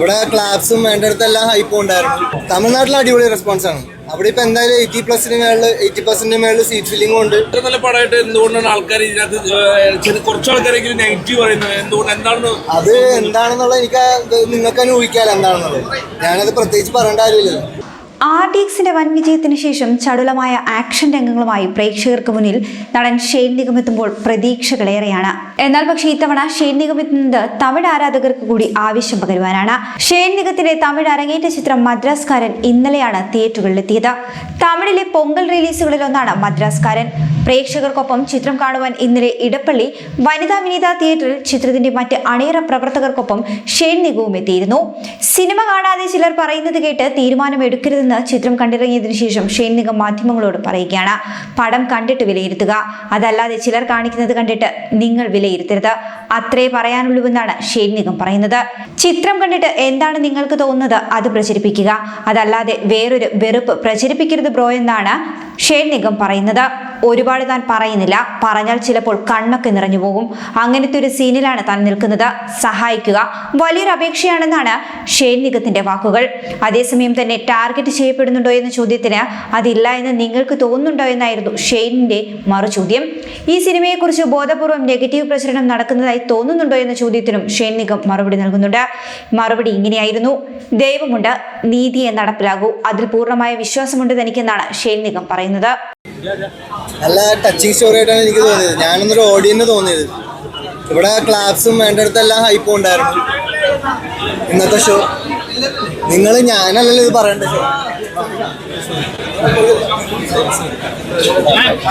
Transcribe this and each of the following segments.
ഇവിടെ ക്ലാപ്സും വേണ്ടടുത്തെല്ലാം ഹൈപ്പും ഉണ്ടായിരുന്നു. തമിഴ്നാട്ടിൽ അടിപൊളി റെസ്പോൺസ് ആണ്. അവിടെ ഇപ്പൊ എന്തായാലും എയ്റ്റി പ്ലസിന് മേളിൽ എയ്റ്റി പെർസെന്റിന് മേളിൽ സീറ്റ് ഫില്ലിംഗും ഉണ്ട്. നല്ല പടമായിട്ട് എന്തുകൊണ്ടാണ് ആൾക്കാർ ഇതിനകത്ത് കുറച്ച് ആൾക്കാരെങ്കിലും നെഗറ്റീവ് പറയുന്നത്? എന്തുകൊണ്ട് എന്താണെന്ന്? അത് എന്താണെന്നുള്ളത് എനിക്ക് നിങ്ങൾക്ക് തന്നെ ഊഹിക്കാലോ എന്താണെന്നുള്ളത്. ഞാനത് പ്രത്യേകിച്ച് പറയേണ്ട കാര്യമില്ലല്ലോ. ആർ ഡി എക്സിന്റെ വൻ വിജയത്തിന് ശേഷം ചടുലമായ ആക്ഷൻ രംഗങ്ങളുമായി പ്രേക്ഷകർക്ക് മുന്നിൽ നടൻ ഷെയ്ൻ നിഗം എത്തുമ്പോൾ പ്രതീക്ഷകളേറെയാണ്. എന്നാൽ പക്ഷേ ഇത്തവണ ഷെയ്ൻ നിഗം എത്തുന്നത് തമിഴ് ആരാധകർക്ക് കൂടി ആവശ്യം പകരുവാനാണ്. ഷെയ്ൻ നിഗത്തിന്റെ തമിഴ് അരങ്ങേറ്റ ചിത്രം മദ്രാസ്കാരൻ ഇന്നലെയാണ് തിയേറ്ററുകളിലെത്തിയത് തമിഴിലെ പൊങ്കൽ റിലീസുകളിലൊന്നാണ് മദ്രാസ്കാരൻ. പ്രേക്ഷകർക്കൊപ്പം ചിത്രം കാണുവാൻ ഇന്നലെ ഇടപ്പള്ളി വനിതാ വിനീത തിയേറ്ററിൽ ചിത്രത്തിന്റെ മറ്റ് അണിയറ പ്രവർത്തകർക്കൊപ്പം ഷെയ്ൻ നിഗവും എത്തിയിരുന്നു. സിനിമ കാണാതെ ചിലർ പറയുന്നത് കേട്ട് തീരുമാനമെടുക്കരുതെന്ന് ചിത്രം കണ്ടിറങ്ങിയതിനു ശേഷം ഷെയ്ൻ നിഗം മാധ്യമങ്ങളോട് പറയുകയാണ്. പടം കണ്ടിട്ട് വിലയിരുത്തുക. അതല്ലാതെ ചിലർ കാണിക്കുന്നത് കണ്ടിട്ട് നിങ്ങൾ വിലയിരുത്തരുത്. അത്രേ പറയാനുള്ളൂവെന്നാണ് ഷെയ്ൻ നിഗം പറയുന്നത്. ചിത്രം കണ്ടിട്ട് എന്താണ് നിങ്ങൾക്ക് തോന്നുന്നത്? അത് പ്രചരിപ്പിക്കുക. അതല്ലാതെ വേറൊരു വെറുപ്പ് പ്രചരിപ്പിക്കരുത് ബ്രോ എന്നാണ് ഷെയ്ൻ നിഗം പറയുന്നത്. ഒരുപാട് താൻ പറയുന്നില്ല. പറഞ്ഞാൽ ചിലപ്പോൾ കണ്ണൊക്കെ നിറഞ്ഞു പോകും. അങ്ങനത്തെ ഒരു സീനിലാണ് താൻ നിൽക്കുന്നത്. സഹായിക്കുക. വലിയൊരു അപേക്ഷയാണെന്നാണ് ഷെയ്ൻ നിഗത്തിന്റെ വാക്കുകൾ. അതേസമയം തന്നെ ടാർഗറ്റ് ചെയ്യപ്പെടുന്നുണ്ടോ എന്ന ചോദ്യത്തിന് അതില്ല എന്ന് നിങ്ങൾക്ക് തോന്നുന്നുണ്ടോ എന്നായിരുന്നു ഷെയ്നിന്റെ മറുചോദ്യം. ഈ സിനിമയെക്കുറിച്ച് ബോധപൂർവം നെഗറ്റീവ് പ്രചരണം നടക്കുന്നതായി തോന്നുന്നുണ്ടോ എന്ന ചോദ്യത്തിനും ഷെയ്ൻ നിഗം മറുപടി നൽകുന്നുണ്ട്. മറുപടി ഇങ്ങനെയായിരുന്നു. ദൈവമുണ്ട് നീതിയെ നടപ്പിലാകൂ അതിൽ പൂർണമായ വിശ്വാസമുണ്ട് തനിക്കെന്നാണ് ഷെയ്ൻ നിഗം പറയുന്നത്. നല്ല ടച്ചിങ് സ്റ്റോറി ആയിട്ടാണ് എനിക്ക് തോന്നിയത്. ഞാനൊന്നൊരു ഓഡിയന് തോന്നിയത്. ഇവിടെ ക്ലാപ്സും വേണ്ടടുത്തെല്ലാം ഹൈപ്പും ഉണ്ടായിരുന്നു. ഇന്നത്തെ ഷോ നിങ്ങൾ ഞാനല്ലല്ലോ ഇത് പറയേണ്ട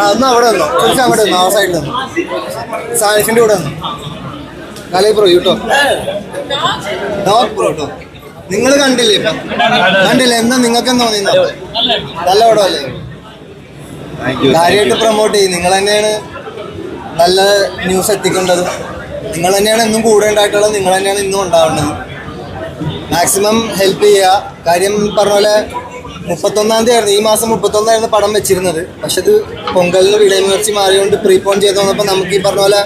അതൊന്നും അവിടെ വന്നോ. കുറച്ച് അങ്ങോട്ട് വന്നു. ആ സൈഡിൽ വന്നു. സാനിഫിന്റെ കൂടെ വന്നു. നല്ല പ്രോ കേട്ടോ ഡോക് പ്രോ കേട്ടോ നിങ്ങൾ കണ്ടില്ലേ ഇപ്പം? കണ്ടില്ലേ? എന്താ നിങ്ങൾക്ക് തോന്നിയത്? നല്ല പടമല്ലേ കാര്യമായിട്ട് പ്രൊമോട്ട് ചെയ്യും. നിങ്ങൾ തന്നെയാണ് നല്ല ന്യൂസ് എത്തിക്കേണ്ടത്. നിങ്ങൾ തന്നെയാണ് ഇന്നും കൂടെ ഉണ്ടായിട്ടുള്ളത്. നിങ്ങൾ തന്നെയാണ് ഇന്നും ഉണ്ടാവേണ്ടത്. മാക്സിമം ഹെൽപ്പ് ചെയ്യുക. കാര്യം പറഞ്ഞ പോലെ മുപ്പത്തൊന്നാം തീയതി ആയിരുന്നു. ഈ മാസം മുപ്പത്തൊന്നായിരുന്നു പടം വെച്ചിരുന്നത്. പക്ഷെ ഇത് പൊങ്കലിന് വിലയുയർച്ച മാറിയോണ്ട് പ്രീപോൺ ചെയ്ത് വന്നപ്പോൾ നമുക്ക് ഈ പറഞ്ഞ പോലെ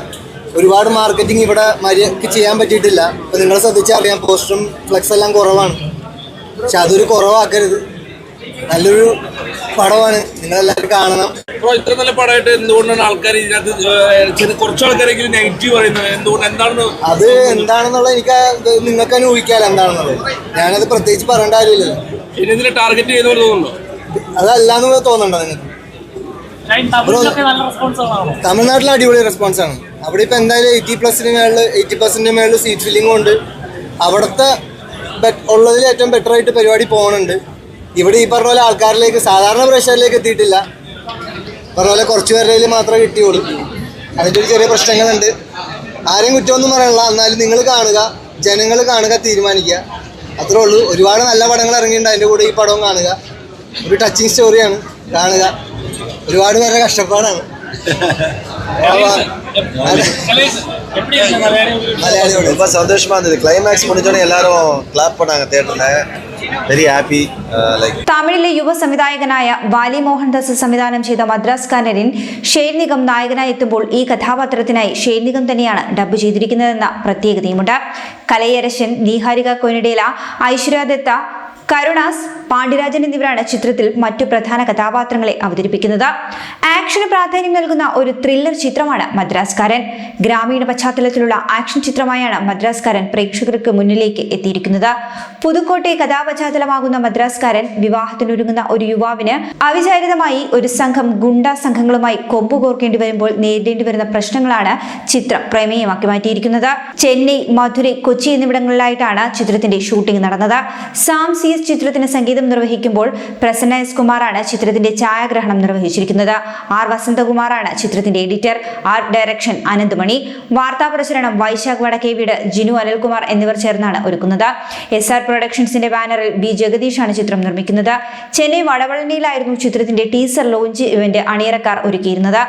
ഒരുപാട് മാർക്കറ്റിംഗ് ഇവിടെ മര്യാദയ്ക്ക് ചെയ്യാൻ പറ്റിയിട്ടില്ല. അപ്പോൾ നിങ്ങൾ ശ്രദ്ധിച്ചാൽ അറിയാം. പോസ്റ്ററും ഫ്ലെക്സ് എല്ലാം കുറവാണ്. പക്ഷെ അതൊരു കുറവാക്കരുത്. നല്ലൊരു പടമാണ്. നിങ്ങളെല്ലാവരും കാണണം. ബ്രോ ഇത്ര നല്ല പടമായിട്ട് എന്തുകൊണ്ടാണ് ആൾക്കാർ ഇതിനകത്ത് കുറച്ച് ആൾക്കാരെങ്കിലും നെഗറ്റീവ് പറയുന്നത്? എന്തുകൊണ്ട് എന്താണെന്ന് അത് എന്താണെന്നുള്ളത് എനിക്ക് നിങ്ങൾക്ക് തന്നെ ഊഹിക്കാലോ എന്താണെന്നുള്ളത്. ഞാനത് പ്രത്യേകിച്ച് പറയേണ്ട കാര്യമില്ലല്ലോ ഇനി ഇതിനെ ടാർഗറ്റ് ചെയ്തോ തോന്നുന്നു തോന്നുന്നുണ്ടോ? അതല്ലാന്ന് തോന്നുന്നുണ്ടോ നിങ്ങൾക്ക് തമിഴ്നാട്ടിൽ അടിപൊളി റെസ്പോൺസ് ആണ്. അവിടെ ഇപ്പൊ എന്തായാലും എയ്റ്റി പ്ലസിന് മേളിൽ എയ്റ്റി പെർസെന്റിന് മേളിൽ സീറ്റ് ഫില്ലിംഗ് ഉണ്ട്. അവിടുത്തെ ഉള്ളതിൽ ഏറ്റവും ബെറ്റർ ആയിട്ട് പരിപാടി പോകുന്നുണ്ട് ഇവിടെ ഈ പറഞ്ഞ പോലെ ആൾക്കാരിലേക്ക് സാധാരണ പ്രേക്ഷകരിലേക്ക് എത്തിയിട്ടില്ല പറഞ്ഞ പോലെ കുറച്ച് പേരുടെ മാത്രമേ കിട്ടിയുള്ളൂ അതിൻ്റെ ഒരു ചെറിയ പ്രശ്നങ്ങളുണ്ട് ആരെയും കുറ്റമൊന്നും പറയണില്ല എന്നാലും നിങ്ങൾ കാണുക ജനങ്ങൾ കാണുക തീരുമാനിക്കുക അത്രേ ഉള്ളൂ ഒരുപാട് നല്ല പടങ്ങൾ ഇറങ്ങിയിട്ടുണ്ട് അതിൻ്റെ കൂടെ ഈ പടവും കാണുക ഒരു ടച്ചിങ് സ്റ്റോറിയാണ് കാണുക ഒരുപാട് പേരുടെ കഷ്ടപ്പാടാണ് മലയാളിയോട് ரொம்ப சந்தோஷமா இருந்தது கிளைமேக்ஸ் முடிஞ்சோடனே எல்லாரும் கிளாப் பண்ணாங்க தியேட்டர்ல ഹാപ്പി uh, തമിഴിലെ യുവ സംവിധായകനായ വാലി മോഹൻദാസ് സംവിധാനം ചെയ്ത മദ്രാസ് കാനലിൻ ഷെയ്ൻ നിഗം നായകനായി എത്തുമ്പോൾ ഈ കഥാപാത്രത്തിനായി ഷെയ്ൻ നിഗം തന്നെയാണ് ഡബ് ചെയ്തിരിക്കുന്നതെന്ന പ്രത്യേകതയുമുണ്ട്. കലയരശൻ നീഹാരിക കൊനിടേല ഐശ്വര്യ ദത്ത കരുണാസ് പാണ്ഡ്യരാജൻ എന്നിവരാണ് ചിത്രത്തിൽ മറ്റു പ്രധാന കഥാപാത്രങ്ങളെ അവതരിപ്പിക്കുന്നത്. ആക്ഷന് പ്രാധാന്യം നൽകുന്ന ഒരു ത്രില്ലർ ചിത്രമാണ് മദ്രാസ്കാരൻ. ഗ്രാമീണ പശ്ചാത്തലത്തിലുള്ള ആക്ഷൻ ചിത്രമായാണ് മദ്രാസ്കാരൻ പ്രേക്ഷകർക്ക് മുന്നിലേക്ക് എത്തിയിരിക്കുന്നത്. പുതുക്കോട്ടെ കഥാപശ്ചാത്തലമാകുന്ന മദ്രാസ്കാരൻ വിവാഹത്തിനൊരുങ്ങുന്ന ഒരു യുവാവിന് അവിചാരിതമായി ഒരു സംഘം ഗുണ്ടാ സംഘങ്ങളുമായി കൊമ്പുകോർക്കേണ്ടി വരുമ്പോൾ നേരിടേണ്ടി വരുന്ന പ്രശ്നങ്ങളാണ് ചിത്രം പ്രമേയമാക്കി മാറ്റിയിരിക്കുന്നത്. ചെന്നൈ മധുരൈ കൊച്ചി എന്നിവിടങ്ങളിലായിട്ടാണ് ചിത്രത്തിന്റെ ഷൂട്ടിംഗ് നടന്നത്. സാം സി എസ് ചിത്രത്തിന് സംഗീതം നിർവഹിക്കുമ്പോൾ പ്രസന്ന എസ് കുമാറാണ് ചിത്രത്തിന്റെ ഛായാഗ്രഹണം നിർവഹിച്ചിരിക്കുന്നത്. ആർ വസന്തകുമാറാണ് ചിത്രത്തിന്റെ എഡിറ്റർ. Art direction അനന്ത്മണി. വാർത്താ പ്രചരണം വൈശാഖ് വടക്കേവീട് ജിനു അനിൽകുമാർ എന്നിവർ ചേർന്നാണ് ഒരുക്കുന്നത്. എസ് ആർ പ്രൊഡക്ഷൻസിന്റെ ബാനറിൽ ബി ജഗദീഷാണ് ചിത്രം നിർമ്മിക്കുന്നത്. ചെന്നൈ വടവളനിയിലായിരുന്നു ചിത്രത്തിന്റെ ടീസർ ലോഞ്ച് ഇവന്റ് അണിയറക്കാർ ഒരുക്കിയിരുന്നത്.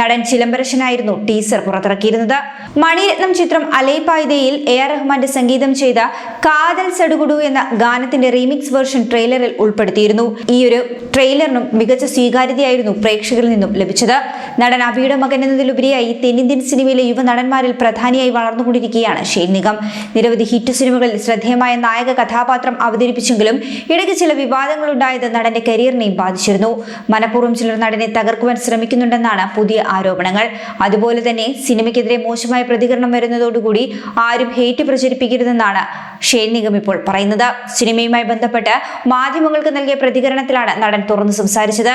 നടൻ ചിലംബരശനായിരുന്നു ടീസർ പുറത്തിറക്കിയിരുന്നത്. മണിരത്നം ചിത്രം അലൈപായുധയിൽ എ ആർ റഹ്മാന്റെ സംഗീതം ചെയ്ത കാതൽ സടുകുടു എന്ന ഗാനത്തിന്റെ റീമിക്സ് റീമിക്സ് വേർഷൻ ട്രെയിലറിൽ ഉൾപ്പെടുത്തിയിരുന്നു. ഈ ഒരു ട്രെയിലറിനും മികച്ച സ്വീകാര്യതയായിരുന്നു പ്രേക്ഷകരിൽ നിന്നും ലഭിച്ചത്. നടൻ അബിയുടെ മകൻ എന്നതിലുപരിയായി തെന്നിന്ത്യൻ സിനിമയിലെ യുവ നടന്മാരിൽ പ്രധാനിയായി വളർന്നുകൊണ്ടിരിക്കുകയാണ് ഷെയ്ൻ നിഗം. നിരവധി ഹിറ്റ് സിനിമകളിൽ ശ്രദ്ധേയമായ നായക കഥാപാത്രം അവതരിപ്പിച്ചെങ്കിലും ഇടയ്ക്ക് ചില വിവാദങ്ങളുണ്ടായത് നടന്റെ കരിയറിനെയും ബാധിച്ചിരുന്നു. മനഃപൂർവം ചിലർ നടനെ തകർക്കുവാൻ ശ്രമിക്കുന്നുണ്ടെന്നാണ് പുതിയ ആരോപണങ്ങൾ. അതുപോലെ തന്നെ സിനിമയ്ക്കെതിരെ മോശമായ പ്രതികരണം വരുന്നതോടുകൂടി ആരും ഹേറ്റ് പ്രചരിപ്പിക്കരുതെന്നാണ് ഷെയ്ൻ നിഗം ഇപ്പോൾ പറയുന്നത്. സിനിമയുമായി ബന്ധപ്പെട്ട് മാധ്യമങ്ങൾക്ക് നൽകിയ പ്രതികരണത്തിലാണ് നടൻ തുറന്നു സംസാരിച്ചത്.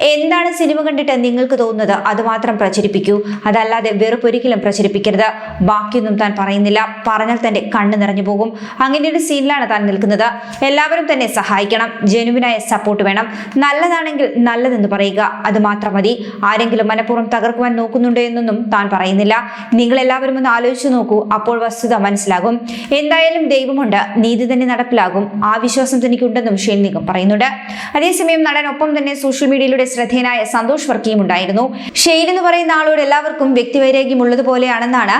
എന്താണ് സിനിമ കണ്ടിട്ട് നിങ്ങൾക്ക് തോന്നുന്നത്? അത് മാത്രം പ്രചരിപ്പിക്കൂ. അതല്ലാതെ വെറുപ്പൊരിക്കലും പ്രചരിപ്പിക്കരുത്. ബാക്കിയൊന്നും താൻ പറയുന്നില്ല. പറഞ്ഞാൽ തന്റെ കണ്ണ് നിറഞ്ഞു പോകും. അങ്ങനെ ഒരു സീനിലാണ് താൻ നിൽക്കുന്നത്. എല്ലാവരും തന്നെ സഹായിക്കണം. ജനുവിനായ സപ്പോർട്ട് വേണം. നല്ലതാണെങ്കിൽ നല്ലതെന്ന് പറയുക. അത് മാത്രം മതി. ആരെങ്കിലും മനഃപൂർവം തകർക്കുവാൻ നോക്കുന്നുണ്ടോ എന്നൊന്നും താൻ പറയുന്നില്ല. നിങ്ങൾ എല്ലാവരും ഒന്ന് ആലോചിച്ചു നോക്കൂ. അപ്പോൾ വസ്തുത മനസ്സിലാകും. എന്തായാലും ദൈവമുണ്ട്. നീതി തന്നെ നടപ്പിലാകും. ആ തനിക്കുണ്ടെന്നും ഷെയ്ൻ നിഗം പറയുന്നുണ്ട്. അതേസമയം നടൻ ഒപ്പം തന്നെ സോഷ്യൽ മീഡിയയിലൂടെ ശ്രദ്ധേയനായ സന്തോഷ് വർക്കിയും ഉണ്ടായിരുന്നു. ഷെയ്ൻ എന്ന് പറയുന്ന ആളോട് എല്ലാവർക്കും വ്യക്തിവൈരാഗ്യം ഉള്ളതുപോലെയാണെന്നാണ്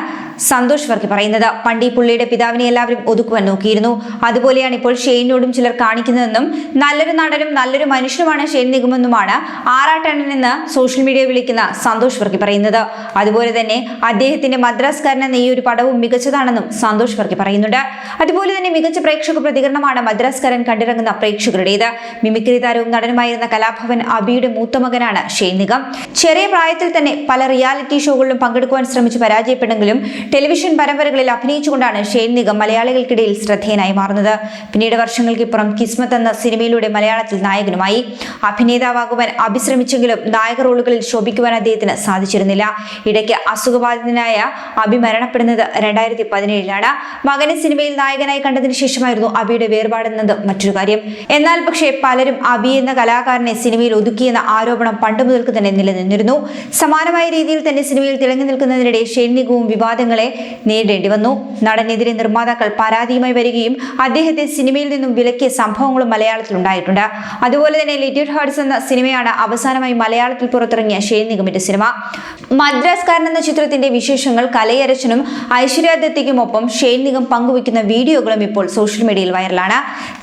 സന്തോഷ് വർക്കി പറയുന്നത്. പണ്ട് പുള്ളിയുടെ പിതാവിനെ എല്ലാവരും ഒതുക്കുവാൻ നോക്കിയിരുന്നു. അതുപോലെയാണ് ഇപ്പോൾ ഷെയ്നോടും ചിലർ കാണിക്കുന്നതെന്നും നല്ലൊരു നടനും നല്ലൊരു മനുഷ്യനുമാണ് ഷെയ്ൻ നിഗമെന്നുമാണ് ആറാട്ടണ്ണൻ എന്ന് സോഷ്യൽ മീഡിയ വിളിക്കുന്ന സന്തോഷ് വർക്കി പറയുന്നത്. അതുപോലെ തന്നെ അദ്ദേഹത്തിന്റെ മദ്രാസ്കാരൻ എന്ന ഈ ഒരു പടവും മികച്ചതാണെന്നും സന്തോഷ് വർക്കി പറയുന്നുണ്ട്. അതുപോലെ തന്നെ മികച്ച പ്രേക്ഷക പ്രതികരണമാണ് മദ്രാസ്കാരൻ കണ്ടിറങ്ങുന്ന പ്രേക്ഷകരുടേത്. മിമിക്രി താരവും നടനുമായിരുന്ന കലാഭവൻ അബിയുടെ മൂത്ത മകനാണ് ഷെയ് നിഗം ചെറിയ പ്രായത്തിൽ തന്നെ പല റിയാലിറ്റി ഷോകളിലും പങ്കെടുക്കുവാൻ ശ്രമിച്ച് പരാജയപ്പെടുന്നെങ്കിലും ടെലിവിഷൻ പരമ്പരകളിൽ അഭിനയിച്ചുകൊണ്ടാണ് ഷെയ്ൻ നിഗം മലയാളികൾക്കിടയിൽ ശ്രദ്ധേയനായി മാറുന്നത്. പിന്നീട് വർഷങ്ങൾക്കിപ്പുറം കിസ്മത്ത് എന്ന സിനിമയിലൂടെ മലയാളത്തിൽ നായകനുമായി. അഭിനേതാവാകുവാൻ അഭിശ്രമിച്ചെങ്കിലും നായക റോളുകളിൽ ശോഭിക്കുവാൻ അദ്ദേഹത്തിന് സാധിച്ചിരുന്നില്ല. ഇടയ്ക്ക് അസുഖബാധിതനായ അഭി മരണപ്പെടുന്നത് രണ്ടായിരത്തി പതിനേഴിലാണ്. മകനെ സിനിമയിൽ നായകനായി കണ്ടതിന് ശേഷമായിരുന്നു അബിയുടെ വേർപാടെന്നത് മറ്റൊരു കാര്യം. എന്നാൽ പക്ഷേ പലരും അബി എന്ന കലാകാരനെ സിനിമയിൽ ഒതുക്കിയെന്ന ആരോപണം പണ്ട് മുതൽക്ക് തന്നെ നിലനിന്നിരുന്നു. സമാനമായ രീതിയിൽ തന്നെ സിനിമയിൽ തിളങ്ങി നിൽക്കുന്നതിനിടെ ഷെയ്നികവും വിവാദങ്ങളെ നേരിടേണ്ടി വന്നു. നടനെതിരെ നിർമ്മാതാക്കൾ പരാതിയുമായി വരികയും അദ്ദേഹത്തെ സിനിമയിൽ നിന്നും വിലക്കിയ സംഭവങ്ങളും മലയാളത്തിൽ ഉണ്ടായിട്ടുണ്ട്. അതുപോലെ തന്നെ ലിറ്റിൽ ഹാർട്സ് എന്ന സിനിമയാണ് അവസാനമായി മലയാളത്തിൽ പുറത്തിറങ്ങിയ ഷെയ്ൻ നിഗമിന്റെ സിനിമ. മദ്രാസ്കാരൻ എന്ന ചിത്രത്തിന്റെ വിശേഷങ്ങൾ കലയരച്ചനും ഐശ്വര്യ ദത്തയ്ക്കുമൊപ്പം ഷെയ്ൻ പങ്കുവയ്ക്കുന്ന വീഡിയോകളും ഇപ്പോൾ സോഷ്യൽ മീഡിയയിൽ വൈറലാണ്.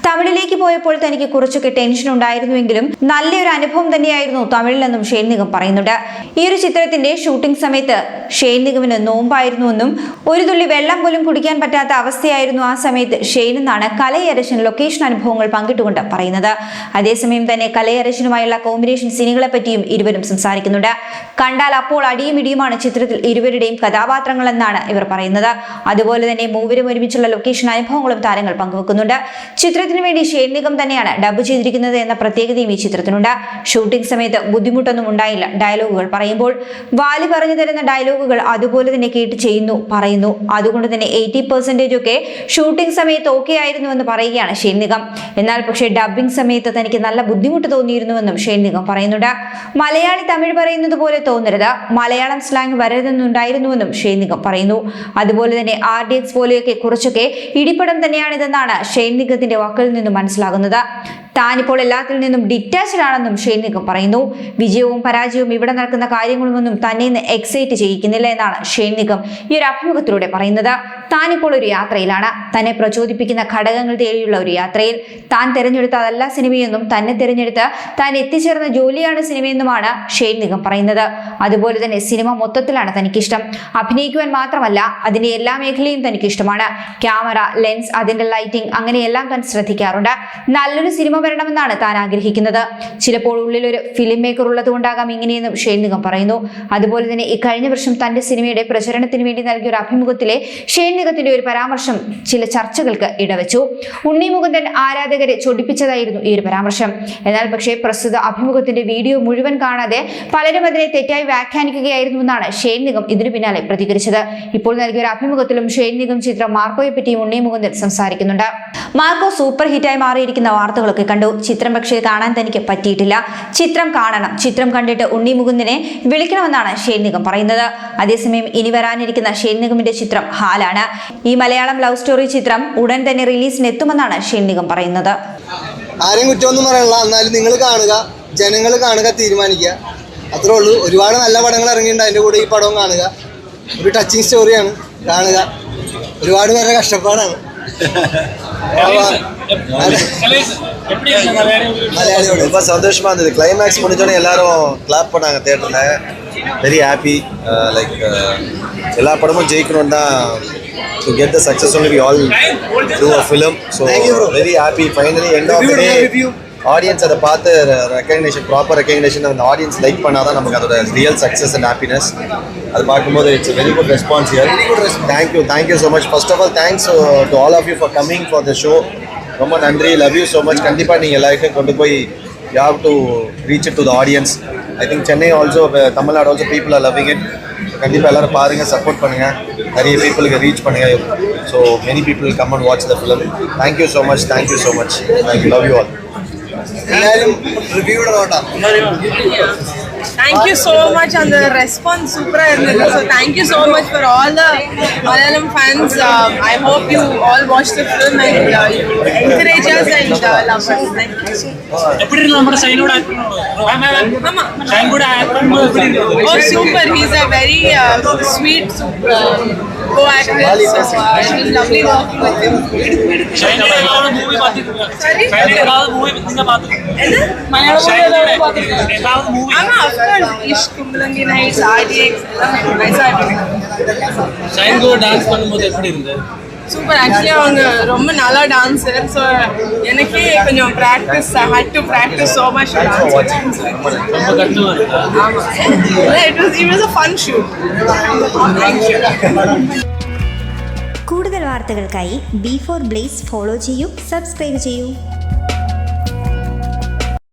തമിഴിലേക്ക് പോയപ്പോൾ തനിക്ക് കുറച്ചൊക്കെ ടെൻഷൻ ഉണ്ടായിരുന്നുവെങ്കിലും നല്ലൊരു അനുഭവം തന്നെയായിരുന്നു തമിഴിലെന്നും ഷെയ്ൻ നിഗം പറയുന്നുണ്ട്. ഈ ഒരു ചിത്രത്തിന്റെ ഷൂട്ടിംഗ് സമയത്ത് ഷെയ്ൻ നിഗമിന് നോമ്പായിരുന്നുവെന്നും ഒരു തുള്ളി വെള്ളം പോലും കുടിക്കാൻ പറ്റാത്ത അവസ്ഥയായിരുന്നു ആ സമയത്ത് ഷെയ്ൻ എന്നാണ് കലയരശൻ ലൊക്കേഷൻ അനുഭവങ്ങൾ പങ്കിട്ടുകൊണ്ട് പറയുന്നത്. അതേസമയം തന്നെ കലയരശനുമായുള്ള കോമ്പിനേഷൻ സീനുകളെ പറ്റിയും ഇരുവരും സംസാരിക്കുന്നുണ്ട്. കണ്ടാൽ അപ്പോൾ അടിയും ഇടിയുമാണ് ചിത്രത്തിൽ ഇരുവരുടെയും കഥാപാത്രങ്ങൾ എന്നാണ് ഇവർ പറയുന്നത്. അതുപോലെ തന്നെ മൂവരും ഒരുമിച്ചുള്ള ലൊക്കേഷൻ അനുഭവങ്ങളും താരങ്ങൾ പങ്കുവെക്കുന്നുണ്ട്. ചിത്രത്തിന് വേണ്ടി ഷെയ്ൻ നിഗം തന്നെയാണ് ഡബ് ചെയ്തിരിക്കുന്നത് എന്ന പ്രത്യേകതയും ഈ ചിത്രത്തിനുണ്ട്. ഷൂട്ടിംഗ് സമയത്ത് ബുദ്ധിമുട്ടൊന്നും ഉണ്ടായില്ല. ഡയലോഗുകൾ പറയുമ്പോൾ വാലി പറഞ്ഞു തരുന്ന ഡയലോഗുകൾ അതുപോലെ തന്നെ കേട്ട് ചെയ്യുന്നു പറയുന്നു. അതുകൊണ്ട് തന്നെ എയ്റ്റി പെർസെന്റേജ് ഒക്കെ ഷൂട്ടിംഗ് സമയത്ത് ഓക്കെ ആയിരുന്നു എന്ന് പറയുകയാണ് ഷെയ്ൻ നിഗം. എന്നാൽ പക്ഷേ ഡബ്ബിംഗ് സമയത്ത് തനിക്ക് നല്ല ബുദ്ധിമുട്ട് തോന്നിയിരുന്നുവെന്നും ഷെയ്ൻ നിഗം പറയുന്നുണ്ട്. മലയാളി തമിഴ് പറയുന്നത് പോലെ തോന്നരുത്. മലയാളം സ്ലാങ് വരരുതെന്നുണ്ടായിരുന്നുവെന്നും ഷെയ്ൻ നിഗം പറയുന്നു. അതുപോലെ തന്നെ ആർ ഡി എക്സ് പോലെയൊക്കെ കുറച്ചൊക്കെ ഇടിപ്പടം തന്നെയാണിതെന്നാണ് ഷെയ്ൻ നിഗത്തിന്റെ വാക്കുകളിൽ നിന്നും മനസ്സിലാകുന്നത്. താനിപ്പോൾ എല്ലാത്തിൽ നിന്നും ഡിറ്റാച്ച്ഡ് ആണെന്നും നിഗം പറയുന്നു. വിജയവും പരാജയവും ഇവിടെ നടക്കുന്ന കാര്യങ്ങളുമൊന്നും തന്നെ ഇന്ന് എക്സൈറ്റ് ചെയ്യിക്കുന്നില്ല എന്നാണ് നിഗം ഈ ഒരു അഭിമുഖത്തിലൂടെ പറയുന്നത്. താനിപ്പോൾ ഒരു യാത്രയിലാണ്. തന്നെ പ്രചോദിപ്പിക്കുന്ന ഘടകങ്ങൾ തേടിയുള്ള ഒരു യാത്രയിൽ താൻ തിരഞ്ഞെടുത്ത അതല്ല സിനിമയെന്നും തന്നെ തിരഞ്ഞെടുത്ത് താൻ എത്തിച്ചേർന്ന ജോലിയാണ് സിനിമയെന്നുമാണ് ഷെയ്ൻ നിഗം പറയുന്നത്. അതുപോലെ തന്നെ സിനിമ മൊത്തത്തിലാണ് തനിക്കിഷ്ടം. അഭിനയിക്കുവാൻ മാത്രമല്ല അതിന്റെ എല്ലാ മേഖലയും തനിക്കിഷ്ടമാണ്. ക്യാമറ ലെൻസ് അതിന്റെ ലൈറ്റിംഗ് അങ്ങനെയെല്ലാം താൻ ശ്രദ്ധിക്കാറുണ്ട്. നല്ലൊരു സിനിമ വരണമെന്നാണ് താൻ ആഗ്രഹിക്കുന്നത്. ചിലപ്പോൾ ഉള്ളിൽ ഒരു ഫിലിം മേക്കർ ഉള്ളതുകൊണ്ടാകാം ഇങ്ങനെയെന്നും ഷെയ്ൻ പറയുന്നു. അതുപോലെ തന്നെ കഴിഞ്ഞ വർഷം തന്റെ സിനിമയുടെ പ്രചരണത്തിന് വേണ്ടി നൽകിയ ഒരു അഭിമുഖത്തിലെ ഷെയ്ൻ നിഗത്തിന്റെ ഒരു പരാമർശം ചില ചർച്ചകൾക്ക് ഇടവച്ചു. ഉണ്ണി മുകുന്ദൻ ആരാധകരെ ചൊടിപ്പിച്ചതായിരുന്നു ഈ ഒരു പരാമർശം. എന്നാൽ പക്ഷേ പ്രസ്തുത അഭിമുഖത്തിന്റെ വീഡിയോ മുഴുവൻ കാണാതെ പലരും അതിനെ തെറ്റായി വ്യാഖ്യാനിക്കുകയായിരുന്നുവെന്നാണ് ഷെയ്ൻ നിഗം ഇതിനു പിന്നാലെ പ്രതികരിച്ചത്. ഇപ്പോൾ നൽകിയ ഒരു അഭിമുഖത്തിലും ഷെയ്ൻ നിഗം ചിത്രം മാർക്കോയെ പറ്റിയും ഉണ്ണി മുകുന്ദൻ സംസാരിക്കുന്നുണ്ട്. മാർക്കോ സൂപ്പർ ഹിറ്റായി മാറിയിരിക്കുന്ന വാർത്തകളൊക്കെ കണ്ടു. ചിത്രം പക്ഷേ കാണാൻ തനിക്ക് പറ്റിയിട്ടില്ല. ചിത്രം കാണണം. ചിത്രം കണ്ടിട്ട് ഉണ്ണി മുകുന്ദനെ വിളിക്കണമെന്നാണ് ഷെയ്ൻ നിഗം പറയുന്നത്. അതേസമയം ഇനി വരാനിരിക്കുന്ന ഷെയ്ൻ നിഗമിന്റെ ചിത്രം ഹാലാണ്. ഈ മലയാളം ലവ് സ്റ്റോറി ചിത്രം ഉടൻ തന്നെ റിലീസിന് എത്തുമെന്നാണ് ഷെയ്ൻ നിഗം പറയുന്നത്. ആരെയും കുറ്റമൊന്നും പറയണില്ല. എന്നാലും നിങ്ങൾ കാണുക. ജനങ്ങൾ കാണുക തീരുമാനിക്കുക. അത്രേ ഉള്ളൂ. ഒരുപാട് നല്ല പടങ്ങൾ ഇറങ്ങിയിട്ടുണ്ട്. അതിന്റെ കൂടെ ഈ പടവും കാണുക. ഒരു ടച്ചിങ് സ്റ്റോറിയാണ് കാണുക. ഒരുപാട് പേരുടെ കഷ്ടപ്പാടാണ്. ரொம்ப சந்தோஷமாக இருந்தது. கிளைமேக்ஸ் முடிஞ்சோடனே எல்லாரும் கிளாப் பண்ணாங்க தேட்டரில் வெரி ஹாப்பி லைக் எல்லா படமும் ஜெயிக்கணும் தான் to get the success we all do a film so very happy finally end of audience அதை பார்த்து ரெக்கக்னேஷன் ப்ராப்பர் ரெக்கக்னேஷன் அந்த ஆடியன்ஸ் லைக் பண்ணால் தான் நமக்கு அதோட ரியல் சக்ஸஸ் அண்ட் ஹாப்பினஸ் அது பார்க்கும்போது it's very good response here thank you thank you so much first of all thanks to all of you for coming for the show ரொம்ப நன்றி. Love you so much கண்டிப்பாக நீங்கள் எல்லாருக்கும் கொண்டு போய் you have to reach it to the audience I think Chennai also Tamil Nadu also people are loving it கண்டிப்பாக எல்லோரும் பாருங்கள் சப்போர்ட் பண்ணுங்கள் நிறைய பீப்புளுக்கு ரீச் பண்ணுங்கள் so many people come and watch the film thank you so much thank you so much thank you love you all Thank you so much and the response, super. Thank you so much for all the Malayalam fans. Uh, I hope you all watch the film and uh, you encourage us and uh, love us. Thank you. எப்படி இருந்தோம் நம்ம sign கூட ஆமா sign கூட app பண்ணும்போது எப்படி இருந்தோம் ஓ super ಶೈನ್ಗೂ dance பண்ணும்போது எப்படி இருந்தது சூப்பர் ஆக்சுவலி அவங்க ரொம்ப நல்லா டான்ஸர் ஸோ எனக்கே கொஞ்சம் practice had to practice so much dance ரொம்ப கஷ்டமா இருக்கா ஆமாம் it was it was a fun shoot കൂടുതൽ വാർത്തകൾക്കായി ബി ഫോർ ബ്ലേസ് ഫോളോ ചെയ്യൂ സബ്സ്ക്രൈബ് ചെയ്യൂ